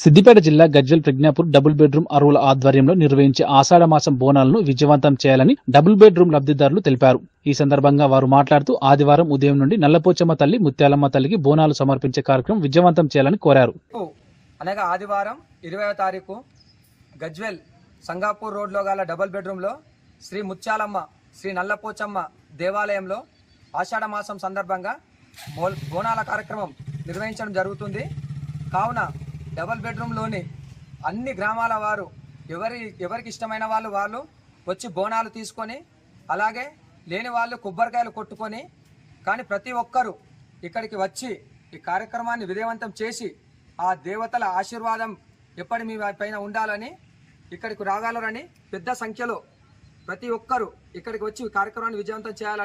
సిద్దిపేట జిల్లా Gajwel Pragnapur double bedroom అరువుల ఆధ్వర్యంలో నిర్వహించే ఆషాఢ మాసం బోనాలను విజయవంతం చేయాలని డబుల్ బెడ్రూమ్ లబ్ధిదారులు తెలిపారు. ఈ సందర్భంగా వారు మాట్లాడుతూ ఆదివారం ఉదయం నుండి నల్లపోచమ్మ తల్లి ముత్యాలమ్మ తల్లికి బోనాలు సమర్పించే కార్యక్రమం విజయవంతం చేయాలని కోరారు. అనగా ఆదివారం ఇరవై తారీఖు గజ్వెల్ సంగాపూర్ రోడ్లో గల డబుల్ బెడ్రూమ్లో శ్రీ ముత్యాలమ్మ శ్రీ నల్లపోచమ్మ దేవాలయంలో ఆషాఢ మాసం సందర్భంగా బోనాల కార్యక్రమం నిర్వహించడం జరుగుతుంది. కావున డబల్ బెడ్రూమ్లోని అన్ని గ్రామాల వారు ఎవరి ఎవరికి ఇష్టమైన వాళ్ళు వాళ్ళు వచ్చి బోనాలు తీసుకొని అలాగే లేని వాళ్ళు కొబ్బరికాయలు కొట్టుకొని కానీ ప్రతి ఒక్కరూ ఇక్కడికి వచ్చి ఈ కార్యక్రమాన్ని విజయవంతం చేసి ఆ దేవతల ఆశీర్వాదం ఎప్పటి మీ పైన ఉండాలని ఇక్కడికి రాగలరని పెద్ద సంఖ్యలో ప్రతి ఒక్కరూ ఇక్కడికి వచ్చి కార్యక్రమాన్ని విజయవంతం చేయాలని